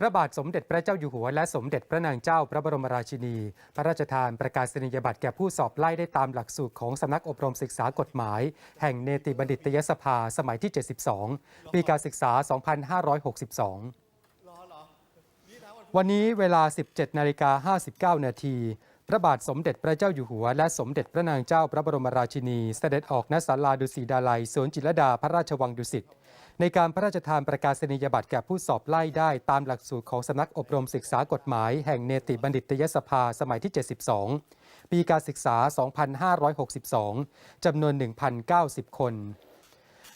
พระบาทสมเด็จพระเจ้าอยู่หัวและสมเด็จพระนางเจ้าพระบรมราชินี พระราชทานประกาศนียบัตรแก่ผู้สอบไล่ได้ตามหลักสูตรของสำนักอบรมศึกษากฎหมาย แห่งเนติบัณฑิตยสภาสมัยที่ 72 ปีการศึกษา 2562 วันนี้เวลา 17นาฬิกา59นาที พระบาทสมเด็จพระเจ้าอยู่หัว และสมเด็จพระนางเจ้าพระบรมราชินี เสด็จออกณศาลาดุสิดาลัยสวนจิรดาพระราชวังดุสิตในการพระราชทานประกาศนียบัตรแก่ผู้สอบไล่ได้ตามหลักสูตรของสำนักอบรมศึกษากฎหมาย แห่งเนติบัณฑิตยสภาสมัยที่ 72 ปีการศึกษา 2562 จำนวน 1,090 คน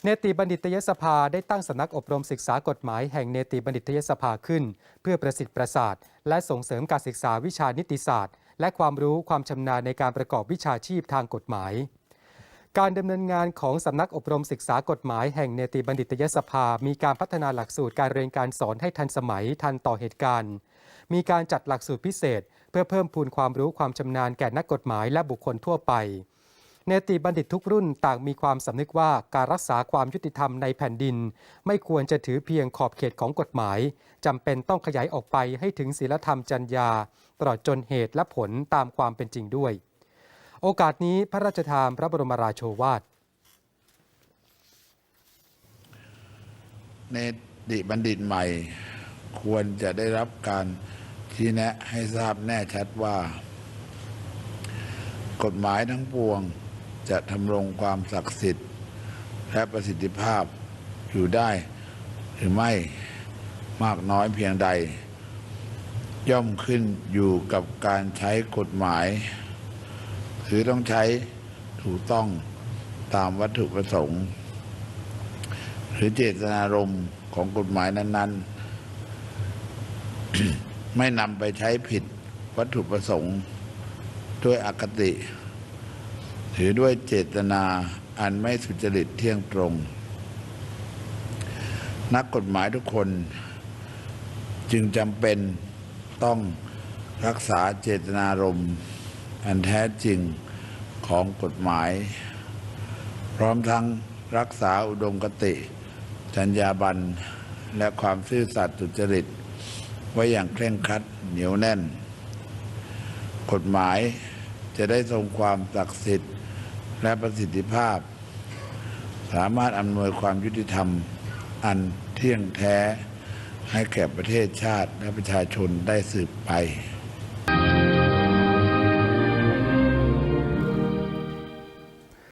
เนติบัณฑิตยสภาได้ตั้งสำนักอบรมศึกษากฎหมายแห่งเนติบัณฑิตยสภาขึ้น เพื่อประสิทธิ์ประสาท และส่งเสริมการศึกษาวิชานิติศาสตร์ และความรู้ความชำนาญในการประกอบวิชาชีพทางกฎหมาย การดำเนินงานของสำนักอบรมศึกษากฎหมายแห่งเนติบัณฑิตยสภา มีการพัฒนาหลักสูตรการเรียนการสอนให้ทันสมัยทันต่อเหตุการณ์ มีการจัดหลักสูตรพิเศษ เพื่อเพิ่มพูนความรู้ความชำนาญแก่นักกฎหมายและบุคคลทั่วไป เนติบัณฑิตทุกรุ่นต่างมีความสำนึกว่าการรักษาความยุติธรรมในแผ่นดิน ไม่ควรจะถือเพียงขอบเขตของกฎหมายจำเป็นต้องขยายออกไปให้ถึงศีลธรรมจรรยา ตลอดจนเหตุและผลตามความเป็นจริงด้วย โอกาสนี้พระราชทานพระบรมราโชวาทเนติบัณฑิตใหม่ ควรจะได้รับการชี้แนะให้ทราบแน่ชัดว่า กฎหมายทั้งปวง จะทำรงความศักดิ์สิทธิ์ และประสิทธิภาพอยู่ได้ หรือไม่มากน้อยเพียงใด ย่อมขึ้นอยู่กับการใช้กฎหมาย คือต้องใช้ถูกต้องตามวัตถุประสงค์ หรือเจตนารมณ์ของกฎหมายนั้น ๆ ไม่นำไปใช้ผิดวัตถุประสงค์ ด้วยอคติ หรือด้วยเจตนาอันไม่สุจริตเที่ยงตรง นักกฎหมายทุกคนจึงจำเป็นต้องรักษาเจตนารมณ์อันแท้จริงของกฎหมาย พร้อมทั้งรักษาอุดมคติจรรยาบรรณและความซื่อสัตย์สุจริต ไว้อย่างเคร่งครัดเหนียวแน่น กฎหมายจะได้ทรงความศักดิ์สิทธิ์ และประสิทธิภาพ สามารถอำนวยความยุติธรรมอันเที่ยงแท้ให้แก่ประเทศชาติและประชาชนได้สืบไป